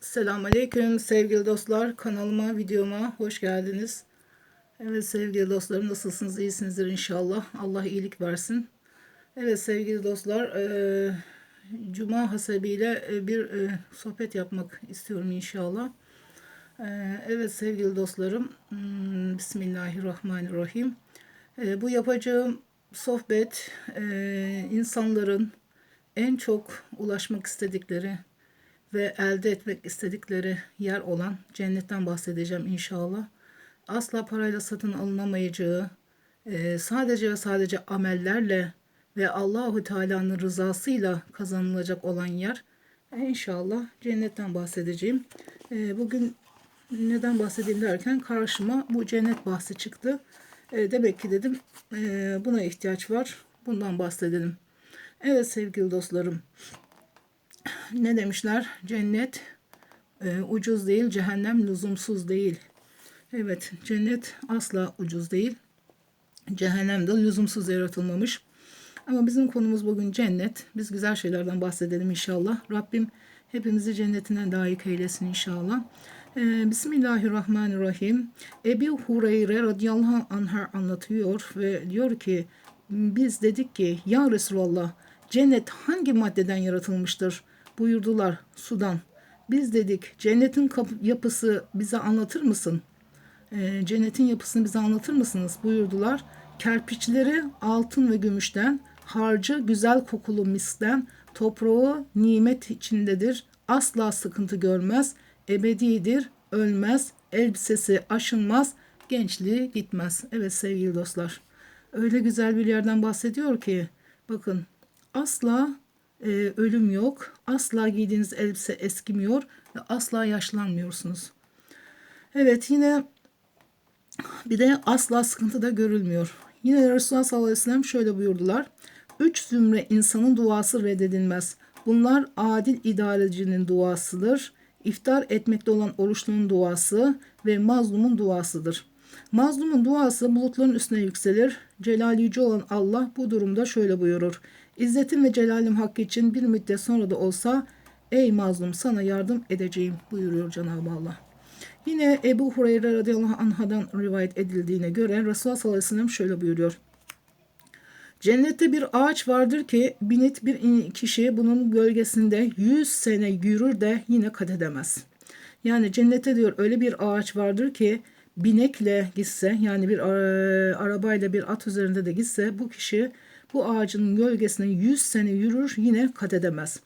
Selamünaleyküm sevgili dostlar. Kanalıma, videoma hoş geldiniz. Evet sevgili dostlarım nasılsınız? İyisinizdir inşallah. Allah iyilik versin. Evet sevgili dostlar, eee, Cuma hasebiyle e, bir e, sohbet yapmak istiyorum inşallah. Eee, evet sevgili dostlarım, hmm, Bismillahirrahmanirrahim. Eee, bu yapacağım sohbet eee, insanların en çok ulaşmak istedikleri ve elde etmek istedikleri yer olan cennetten bahsedeceğim inşallah. Asla parayla satın alınamayacağı, e, sadece ve sadece amellerle ve Allahu Teala'nın rızasıyla kazanılacak olan yer. İnşallah cennetten bahsedeceğim. E, Bugün neden bahsedeyim derken karşıma bu cennet bahsi çıktı. E, Demek ki dedim buna ihtiyaç var. Bundan bahsedelim. Evet sevgili dostlarım ne demişler? Cennet e, ucuz değil, cehennem lüzumsuz değil. Evet, cennet asla ucuz değil. Cehennem de lüzumsuz yaratılmamış. Ama bizim konumuz bugün cennet. Biz güzel şeylerden bahsedelim inşallah. Rabbim hepimizi cennetine layık eylesin inşallah. Ee, Bismillahirrahmanirrahim. Ebi Hureyre radıyallahu anh anlatıyor ve diyor ki biz dedik ki ya Resulallah cennet hangi maddeden yaratılmıştır? Buyurdular sudan. Biz dedik cennetin yapısı bize anlatır mısın? Ee, cennetin yapısını bize anlatır mısınız? Buyurdular. Kerpiçleri altın ve gümüşten, harcı güzel kokulu miskten, toprağı nimet içindedir. Asla sıkıntı görmez, ebedidir, ölmez, elbisesi aşınmaz, gençliği gitmez. Evet sevgili dostlar. Öyle güzel bir yerden bahsediyor ki bakın asla e, ölüm yok, asla giydiğiniz elbise eskimiyor ve asla yaşlanmıyorsunuz. Evet yine bir de asla sıkıntı da görülmüyor. Yine Resulullah sallallahu aleyhi ve sellem şöyle buyurdular. Üç zümre insanın duası reddedilmez. Bunlar adil idarecinin duasıdır. İftar etmekte olan oruçlunun duası ve mazlumun duasıdır. Mazlumun duası bulutların üstüne yükselir. Celal yüce olan Allah bu durumda şöyle buyurur. İzzetim ve celalim hakkı için bir müddet sonra da olsa ey mazlum sana yardım edeceğim buyuruyor Cenab-ı Allah. Yine Ebu Hureyre radıyallahu anhadan rivayet edildiğine göre Resulullah sallallahu aleyhi ve sellem şöyle buyuruyor. Cennette bir ağaç vardır ki binit bir kişi bunun gölgesinde 100 sene yürür de yine kat edemez. Yani cennette diyor öyle bir ağaç vardır ki binekle gitse yani bir e, arabayla bir at üzerinde de gitse bu kişi bu ağacın gölgesine 100 sene yürür yine kat edemez.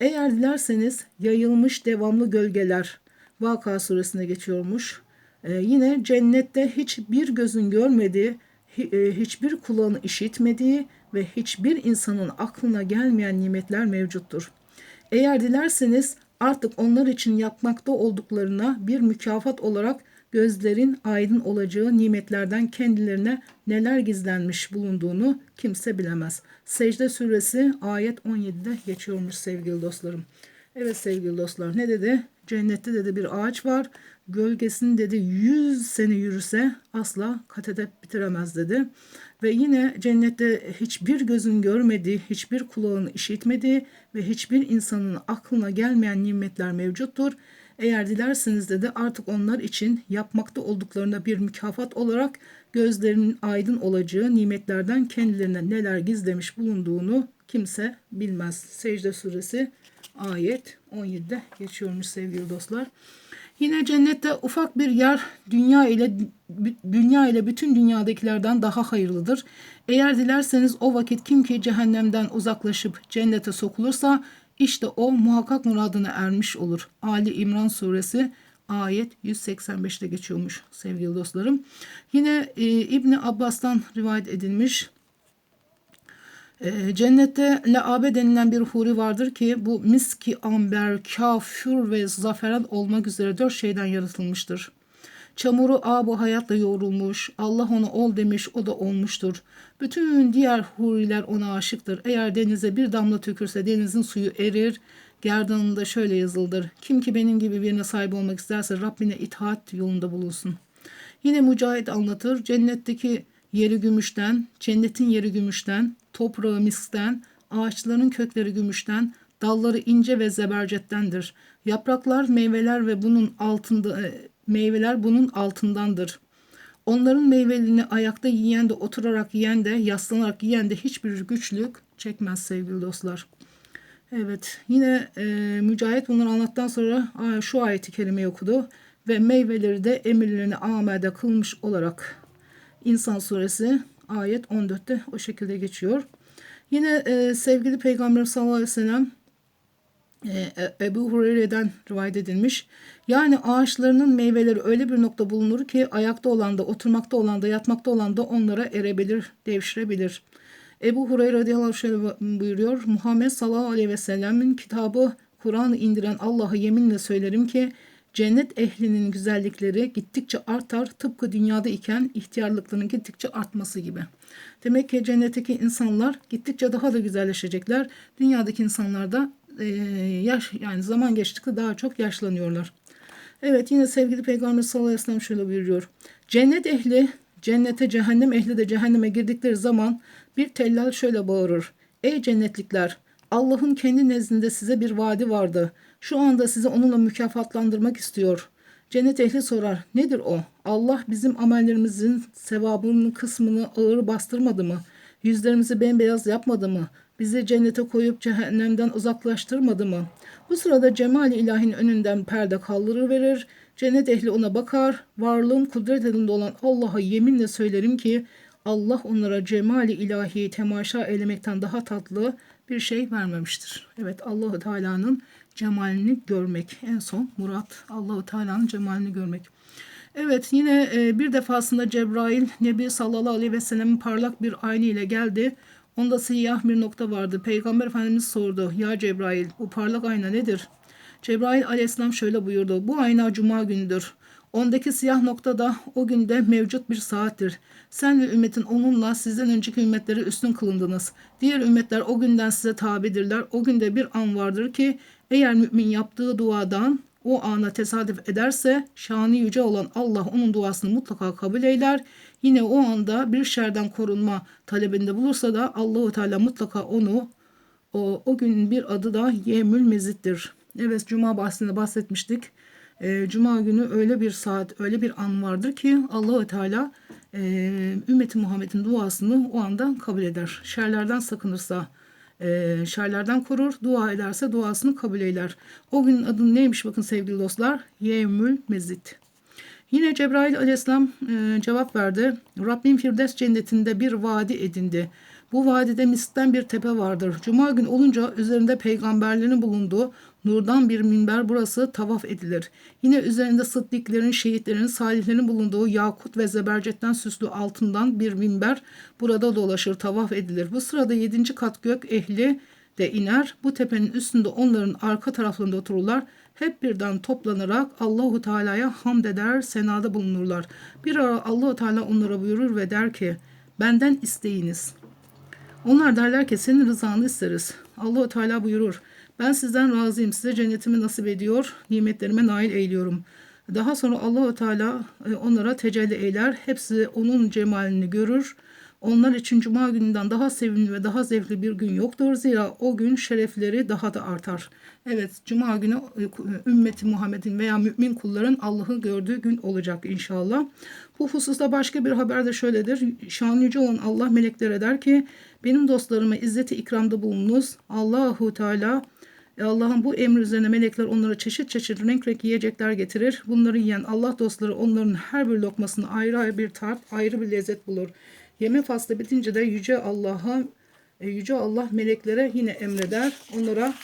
Eğer dilerseniz yayılmış devamlı gölgeler Vaka suresine geçiyormuş. Ee, yine cennette hiçbir gözün görmediği, e, hiçbir kulağın işitmediği ve hiçbir insanın aklına gelmeyen nimetler mevcuttur. Eğer dilerseniz artık onlar için yapmakta olduklarına bir mükafat olarak gözlerin aydın olacağı nimetlerden kendilerine neler gizlenmiş bulunduğunu kimse bilemez. Secde suresi ayet 17'de geçiyormuş sevgili dostlarım. Evet sevgili dostlar ne dedi? Cennette dedi bir ağaç var. Gölgesini dedi 100 sene yürüse asla kat edip bitiremez dedi. Ve yine cennette hiçbir gözün görmediği, hiçbir kulağın işitmediği ve hiçbir insanın aklına gelmeyen nimetler mevcuttur. Eğer dilerseniz dedi artık onlar için yapmakta olduklarına bir mükafat olarak gözlerinin aydın olacağı nimetlerden kendilerine neler gizlemiş bulunduğunu kimse bilmez. Secde suresi ayet 17'de geçiyormuş sevgili dostlar. Yine cennette ufak bir yer dünya ile dünya ile bütün dünyadakilerden daha hayırlıdır. Eğer dilerseniz o vakit kim ki cehennemden uzaklaşıp cennete sokulursa işte o muhakkak muradına ermiş olur. Ali İmran suresi ayet 185'te geçiyormuş sevgili dostlarım. Yine e, İbni Abbas'tan rivayet edilmiş. E, cennette Leabe denilen bir huri vardır ki bu miski, amber, kafür ve zaferan olmak üzere dört şeyden yaratılmıştır. Çamuru abu hayatla yoğrulmuş. Allah ona ol demiş, o da olmuştur. Bütün diğer huriler ona aşıktır. Eğer denize bir damla tükürse denizin suyu erir. Gerdanında şöyle yazıldır. Kim ki benim gibi birine sahip olmak isterse Rabbine itaat yolunda bulunsun. Yine Mücahit anlatır. Cennetteki yeri gümüşten, cennetin yeri gümüşten, toprağı miskten, ağaçların kökleri gümüşten, Dalları ince ve zebercettendir. Yapraklar, meyveler ve bunun altında e, meyveler bunun altındandır. Onların meyvelerini ayakta yiyen de oturarak yiyen de yaslanarak yiyen de hiçbir güçlük çekmez sevgili dostlar. Evet yine e, Mücahit bunları anlattıktan sonra aa, şu ayeti kerimeyi okudu ve meyveleri de emirlerini amelde kılmış olarak İnsan suresi ayet 14'te o şekilde geçiyor. Yine e, sevgili Peygamber sallallahu aleyhi ve sellem Ebu Hureyre'den rivayet edilmiş. Yani ağaçlarının meyveleri öyle bir nokta bulunur ki ayakta olan da, oturmakta olan da, yatmakta olan da onlara erebilir, devşirebilir. Ebu Hureyre radıyallahu şöyle buyuruyor. Muhammed sallallahu aleyhi ve sellemin kitabı Kur'an'ı indiren Allah'a yeminle söylerim ki cennet ehlinin güzellikleri gittikçe artar tıpkı dünyada iken ihtiyarlıklarının gittikçe artması gibi. Demek ki cennetteki insanlar gittikçe daha da güzelleşecekler. Dünyadaki insanlar da e, yaş yani zaman geçtikçe daha çok yaşlanıyorlar. Evet yine sevgili Peygamber sallallahu aleyhi ve sellem şöyle buyuruyor. Cennet ehli cennete cehennem ehli de cehenneme girdikleri zaman bir tellal şöyle bağırır. Ey cennetlikler Allah'ın kendi nezdinde size bir vaadi vardı. Şu anda sizi onunla mükafatlandırmak istiyor. Cennet ehli sorar. Nedir o? Allah bizim amellerimizin sevabının kısmını ağır bastırmadı mı? Yüzlerimizi bembeyaz yapmadı mı? Bizi cennete koyup cehennemden uzaklaştırmadı mı? Bu sırada cemal ilahin önünden perde kaldırır verir. Cennet ehli ona bakar. Varlığın kudret elinde olan Allah'a yeminle söylerim ki Allah onlara cemali ilahi temaşa eylemekten daha tatlı bir şey vermemiştir. Evet Allahu Teala'nın cemalini görmek en son murat Allahu Teala'nın cemalini görmek. Evet yine e, bir defasında Cebrail Nebi sallallahu aleyhi ve sellem'in parlak bir ayna ile geldi. Onda siyah bir nokta vardı. Peygamber Efendimiz sordu. Ya Cebrail bu parlak ayna nedir? Cebrail aleyhisselam şöyle buyurdu. Bu ayna cuma günüdür. Ondaki siyah nokta da o günde mevcut bir saattir. Sen ve ümmetin onunla sizden önceki ümmetleri üstün kılındınız. Diğer ümmetler o günden size tabidirler. O günde bir an vardır ki eğer mümin yaptığı duadan o ana tesadüf ederse şanı yüce olan Allah onun duasını mutlaka kabul eyler. Yine o anda bir şerden korunma talebinde bulursa da Allahu Teala mutlaka onu o, o günün bir adı da Yemül Mezit'tir. Evet Cuma bahsinde bahsetmiştik. E, Cuma günü öyle bir saat, öyle bir an vardır ki Allahu Teala e, ümmeti Muhammed'in duasını o anda kabul eder. Şerlerden sakınırsa e, şerlerden korur, dua ederse duasını kabul eyler. O günün adı neymiş bakın sevgili dostlar? Yevmül Mezit. Yine Cebrail aleyhisselam e, cevap verdi. Rabbim Firdevs cennetinde bir vadi edindi. Bu vadide misitten bir tepe vardır. Cuma gün olunca üzerinde peygamberlerin bulunduğu nurdan bir minber burası tavaf edilir. Yine üzerinde sıddıkların, şehitlerin, salihlerin bulunduğu yakut ve zebercetten süslü altından bir minber burada dolaşır, tavaf edilir. Bu sırada yedinci kat gök ehli de iner. Bu tepenin üstünde onların arka taraflarında otururlar. Hep birden toplanarak Allahu Teala'ya hamd eder, senada bulunurlar. Bir ara Allahu Teala onlara buyurur ve der ki: "Benden isteyiniz." Onlar derler ki senin rızanı isteriz. Allahu Teala buyurur. Ben sizden razıyım. Size cennetimi nasip ediyor. Nimetlerime nail eyliyorum. Daha sonra Allahu Teala e, onlara tecelli eyler. Hepsi onun cemalini görür. Onlar için cuma gününden daha sevimli ve daha zevkli bir gün yoktur. Zira o gün şerefleri daha da artar. Evet cuma günü e, ümmeti Muhammed'in veya mümin kulların Allah'ı gördüğü gün olacak inşallah. Bu hususta başka bir haber de şöyledir. Şan yüce olan Allah meleklere der ki benim dostlarıma izzeti ikramda bulunuz. Allahu Teala e, Allah'ın bu emri üzerine melekler onlara çeşit çeşit renk renk yiyecekler getirir. Bunları yiyen Allah dostları onların her bir lokmasını ayrı ayrı bir tat, ayrı bir lezzet bulur. Yeme faslı bitince de yüce Allah'a e, yüce Allah meleklere yine emreder. Onlara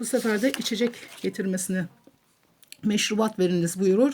bu sefer de içecek getirmesini meşrubat veriniz buyurur.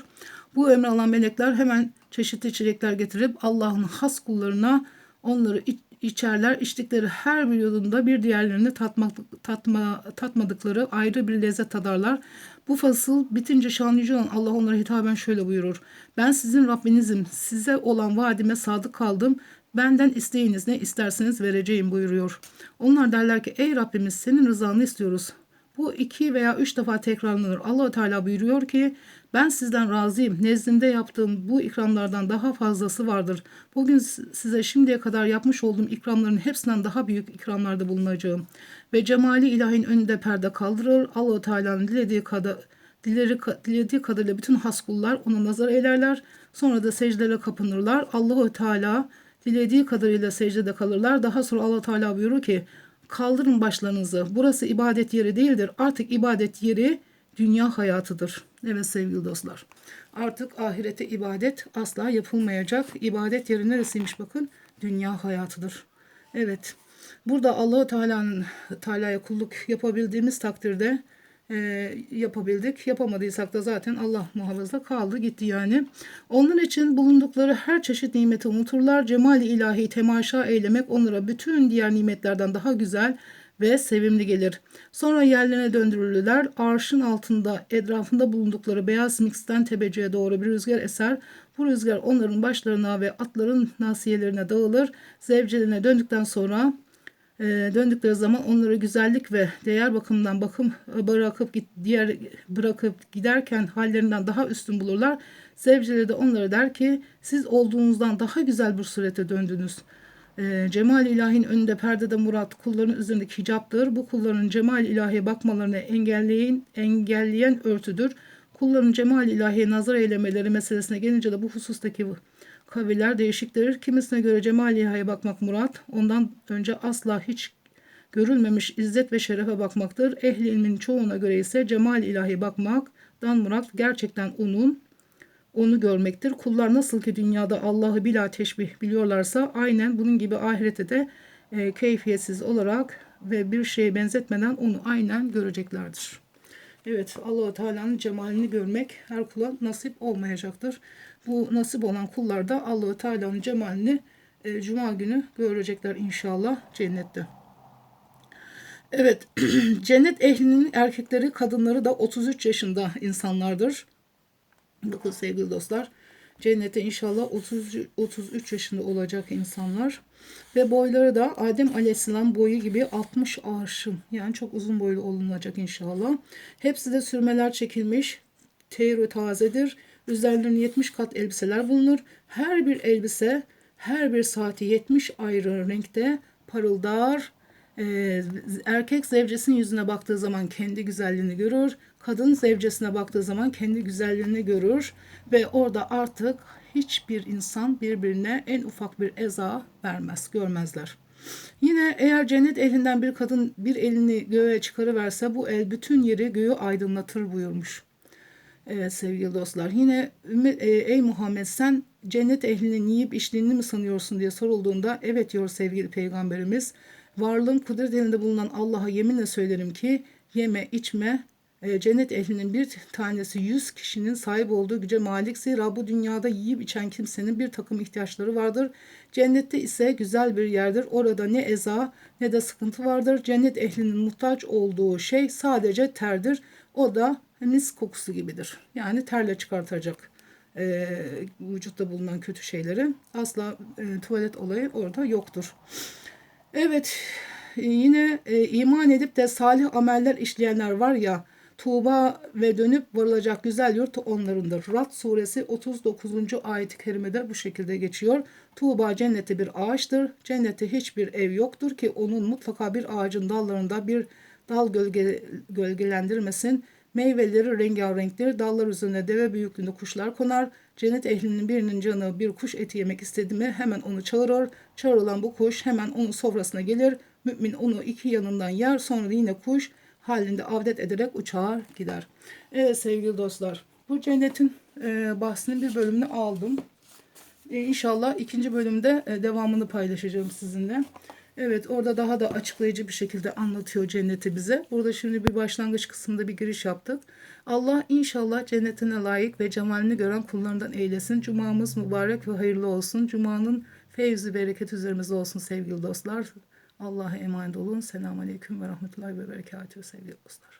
Bu emri alan melekler hemen çeşitli içecekler getirip Allah'ın has kullarına onları iç, içerler. İçtikleri her bir yolunda bir diğerlerini tatmak, tatma, tatmadıkları ayrı bir lezzet tadarlar. Bu fasıl bitince şanlı olan Allah onlara hitaben şöyle buyurur. Ben sizin Rabbinizim. Size olan vaadime sadık kaldım. Benden isteyiniz ne isterseniz vereceğim buyuruyor. Onlar derler ki ey Rabbimiz senin rızanı istiyoruz. Bu iki veya üç defa tekrarlanır. allah Teala buyuruyor ki ben sizden razıyım. Nezdinde yaptığım bu ikramlardan daha fazlası vardır. Bugün size şimdiye kadar yapmış olduğum ikramların hepsinden daha büyük ikramlarda bulunacağım. Ve cemali ilahin önünde perde kaldırır. allah Teala'nın dilediği kadar dilediği kadarıyla bütün has kullar ona nazar ederler. Sonra da secdelere kapınırlar. Allahu Teala dilediği kadarıyla secdede kalırlar. Daha sonra allah Teala buyurur ki kaldırın başlarınızı. Burası ibadet yeri değildir. Artık ibadet yeri dünya hayatıdır. Evet sevgili dostlar. Artık ahirete ibadet asla yapılmayacak. İbadet yeri neresiymiş bakın? Dünya hayatıdır. Evet. Burada Allahu Teala'nın Teala'ya kulluk yapabildiğimiz takdirde e, yapabildik. Yapamadıysak da zaten Allah muhafaza kaldı gitti yani. Onun için bulundukları her çeşit nimeti unuturlar. Cemal-i ilahi temaşa eylemek onlara bütün diğer nimetlerden daha güzel ve sevimli gelir. Sonra yerlerine döndürülürler. Arşın altında etrafında bulundukları beyaz mixten tebeciye doğru bir rüzgar eser. Bu rüzgar onların başlarına ve atların nasiyelerine dağılır. Zevcelerine döndükten sonra e, döndükleri zaman onları güzellik ve değer bakımından bakım bırakıp git, diğer bırakıp giderken hallerinden daha üstün bulurlar. Zevceleri de onlara der ki siz olduğunuzdan daha güzel bir surete döndünüz. E, cemal ilahin önünde perdede murat kulların üzerindeki hicaptır. Bu kulların cemal ilahiye bakmalarını engelleyin, engelleyen örtüdür. Kulların cemal ilahiye nazar eylemeleri meselesine gelince de bu husustaki kaviller değişiktir. Kimisine göre cemal bakmak murat, ondan önce asla hiç görülmemiş izzet ve şerefe bakmaktır. Ehli ilmin çoğuna göre ise cemal ilahi bakmaktan murat gerçekten onun, onu görmektir. Kullar nasıl ki dünyada Allah'ı bila teşbih biliyorlarsa aynen bunun gibi ahirete de e, keyfiyetsiz olarak ve bir şeye benzetmeden onu aynen göreceklerdir. Evet Allahu Teala'nın cemalini görmek her kula nasip olmayacaktır. Bu nasip olan kullar da Allahu Teala'nın cemalini e, cuma günü görecekler inşallah cennette. Evet, cennet ehlinin erkekleri, kadınları da 33 yaşında insanlardır. Bakın sevgili dostlar, cennete inşallah 30, 33 yaşında olacak insanlar. Ve boyları da Adem Aleyhisselam boyu gibi 60 arşın. Yani çok uzun boylu olunacak inşallah. Hepsi de sürmeler çekilmiş. Teyru tazedir. Üzerlerinde 70 kat elbiseler bulunur. Her bir elbise her bir saati 70 ayrı renkte parıldar. Ee, erkek zevcesinin yüzüne baktığı zaman kendi güzelliğini görür. Kadın zevcesine baktığı zaman kendi güzelliğini görür. Ve orada artık hiçbir insan birbirine en ufak bir eza vermez, görmezler. Yine eğer cennet elinden bir kadın bir elini göğe çıkarıverse bu el bütün yeri göğü aydınlatır buyurmuş. Evet sevgili dostlar yine e, ey Muhammed sen cennet ehlinin yiyip içtiğini mi sanıyorsun diye sorulduğunda evet diyor sevgili peygamberimiz. Varlığın kudret elinde bulunan Allah'a yeminle söylerim ki yeme içme cennet ehlinin bir tanesi yüz kişinin sahip olduğu güce malik zira bu dünyada yiyip içen kimsenin bir takım ihtiyaçları vardır. Cennette ise güzel bir yerdir. Orada ne eza ne de sıkıntı vardır. Cennet ehlinin muhtaç olduğu şey sadece terdir. O da mis kokusu gibidir. Yani terle çıkartacak e, vücutta bulunan kötü şeyleri. Asla e, tuvalet olayı orada yoktur. Evet yine e, iman edip de salih ameller işleyenler var ya Tuğba ve dönüp varılacak güzel yurt onlarındır. Rad suresi 39. ayet-i kerimede bu şekilde geçiyor. Tuğba cennette bir ağaçtır. Cennette hiçbir ev yoktur ki onun mutlaka bir ağacın dallarında bir dal gölge, gölgelendirmesin. Meyveleri rengarenktir. Dallar üzerine deve büyüklüğünde kuşlar konar. Cennet ehlinin birinin canı bir kuş eti yemek istedi mi hemen onu çağırır. Çağrılan bu kuş hemen onun sofrasına gelir. Mümin onu iki yanından yer. Sonra yine kuş halinde avdet ederek uçağa gider. Evet sevgili dostlar bu cennetin e, bahsinin bir bölümünü aldım. E, inşallah ikinci bölümde e, devamını paylaşacağım sizinle. Evet orada daha da açıklayıcı bir şekilde anlatıyor cenneti bize. Burada şimdi bir başlangıç kısmında bir giriş yaptık. Allah inşallah cennetine layık ve cemalini gören kullarından eylesin. Cumamız mübarek ve hayırlı olsun. Cumanın feyzi bereket üzerimize olsun sevgili dostlar. Allah'a emanet olun. Selamun Aleyküm ve Rahmetullahi ve Berekatühü sevgili dostlar.